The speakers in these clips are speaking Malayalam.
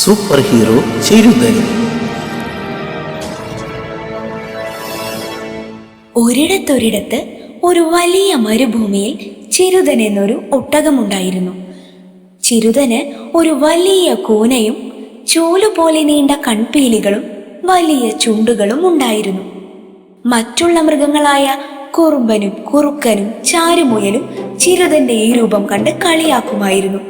സൂപ്പർ ഹീറോ ചിരുതൻ ഒരിടത്തൊരിടത്ത് ഒരു വലിയ മരുഭൂമിയിൽ ചിരുതൻ എന്നൊരു ഒട്ടകമുണ്ടായിരുന്നു. ചിരുതന് ഒരു വലിയ കൂനയും ചൂലുപോലെ നീണ്ട കൺപീലികളും വലിയ ചുണ്ടുകളും ഉണ്ടായിരുന്നു. മറ്റുള്ള മൃഗങ്ങളായ കുറുമ്പനും കുറുക്കനും ചാരുമുയലും ചിരുതന്റെ ഈ രൂപം കണ്ട് കളിയാക്കുമായിരുന്നു.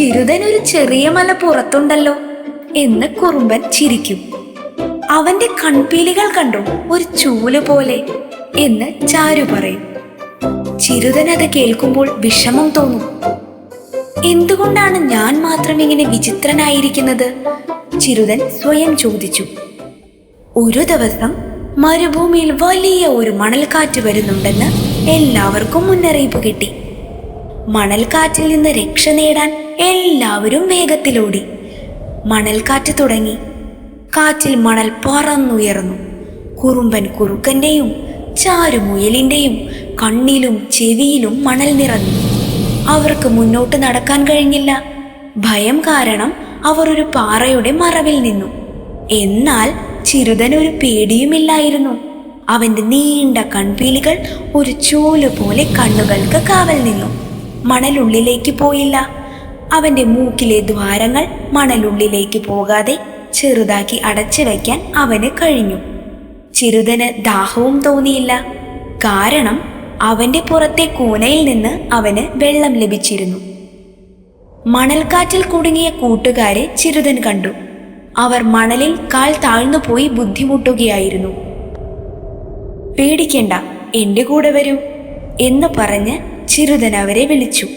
ഒരു ചെറിയ മല പുറത്തുണ്ടല്ലോ എന്ന് കുറുമ്പൻ ചിരിക്കും. അവന്റെ കൺപീലികൾ കണ്ടു? ഒരു ചൂൽ പോലെ എന്ന് ചാരു പറയും. ചിരുതൻ അത് കേൾക്കുമ്പോൾ വിഷമം തോന്നും. എന്തുകൊണ്ടാണ് ഞാൻ മാത്രം ഇങ്ങനെ വിചിത്രനായിരിക്കുന്നത്? ചിരുതൻ സ്വയം ചോദിച്ചു. ഒരു ദിവസം മരുഭൂമിയിൽ വലിയ ഒരു മണൽക്കാറ്റ് വരുന്നുണ്ടെന്ന് എല്ലാവർക്കും മുന്നറിയിപ്പ് കിട്ടി. മണൽക്കാറ്റിൽ നിന്ന് രക്ഷ നേടാൻ എല്ലാവരും വേഗത്തിലോടി. മണൽക്കാറ്റ് തുടങ്ങി. കാറ്റിൽ മണൽ പറന്നുയർന്നു. കുറുമ്പൻ കുറുക്കന്റെയും ചാരുമുയലിന്റെയും കണ്ണിലും ചെവിയിലും മണൽ നിറഞ്ഞു. അവർക്ക് മുന്നോട്ട് നടക്കാൻ കഴിഞ്ഞില്ല. ഭയം കാരണം അവർ ഒരു പാറയുടെ മറവിൽ നിന്നു. എന്നാൽ ചിരുതൻ ഒരു പേടിയുമില്ലായിരുന്നു. അവന്റെ നീണ്ട കൺപീലികൾ ഒരു ചൂൽ പോലെ കണ്ണുകൾക്ക് കാവൽ നിന്നു. മണലുള്ളിലേക്ക് പോയില്ല. അവന്റെ മൂക്കിലെ ദ്വാരങ്ങൾ മണലുള്ളിലേക്ക് പോകാതെ ചെറുതാക്കി അടച്ചു വയ്ക്കാൻ അവന് കഴിഞ്ഞു. ചിരുതന് ദാഹവും തോന്നിയില്ല. കാരണം അവന്റെ പുറത്തെ കൂനയിൽ നിന്ന് അവന് വെള്ളം ലഭിച്ചിരുന്നു. മണൽക്കാറ്റിൽ കുടുങ്ങിയ കൂട്ടുകാരെ ചിരുതൻ കണ്ടു. അവർ മണലിൽ കാൽ താഴ്ന്നുപോയി ബുദ്ധിമുട്ടുകയായിരുന്നു. പേടിക്കണ്ട എന്റെ കൂടെ വരൂ എന്ന് പറഞ്ഞ് ചിരുതൻ അവരെ വിളിച്ചു.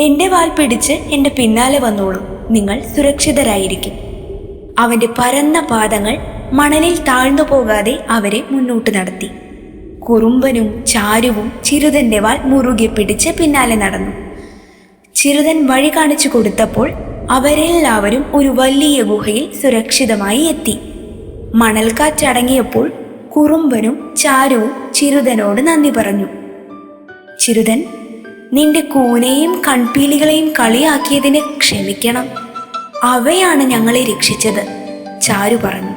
എന്റെ വാൽ പിടിച്ച് എന്റെ പിന്നാലെ വന്നോളൂ. നിങ്ങൾ സുരക്ഷിതരായിരിക്കും. അവന്റെ പരന്ന പാദങ്ങൾ മണലിൽ താഴ്ന്നു പോകാതെ അവരെ മുന്നോട്ട് നടത്തി. കുറുമ്പനും ചാരുവും ചിരുതന്റെ വാൽ മുറുകെ പിടിച്ച് പിന്നാലെ നടന്നു. ചിരുതൻ വഴി കാണിച്ചു കൊടുത്തപ്പോൾ അവരെല്ലാവരും ഒരു വലിയ ഗുഹയിൽ സുരക്ഷിതമായി എത്തി. മണൽക്കാറ്റടങ്ങിയപ്പോൾ കുറുമ്പനും ചാരുവും ചിരുതനോട് നന്ദി പറഞ്ഞു. ചിരുതൻ നിന്റെ കൂനയും കൺപീലികളെയും കളിയാക്കിയതിന് ക്ഷമിക്കണം. അവയാണ് ഞങ്ങളെ രക്ഷിച്ചത് ചാരു പറഞ്ഞു.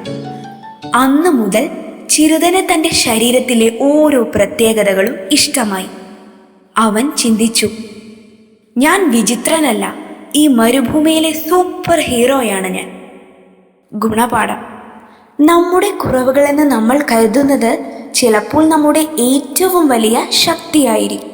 അന്നു മുതൽ ചിരുതന് തന്റെ ശരീരത്തിലെ ഓരോ പ്രത്യേകതകളും ഇഷ്ടമായി. അവൻ ചിന്തിച്ചു ഞാൻ വിചിത്രനല്ല ഈ മരുഭൂമിയിലെ സൂപ്പർ ഹീറോയാണ് ഞാൻ. ഗുണപാഠം നമ്മുടെ കുറവുകളെന്ന് നമ്മൾ കരുതുന്നത് ചിലപ്പോൾ നമ്മുടെ ഏറ്റവും വലിയ ശക്തിയായിരിക്കും.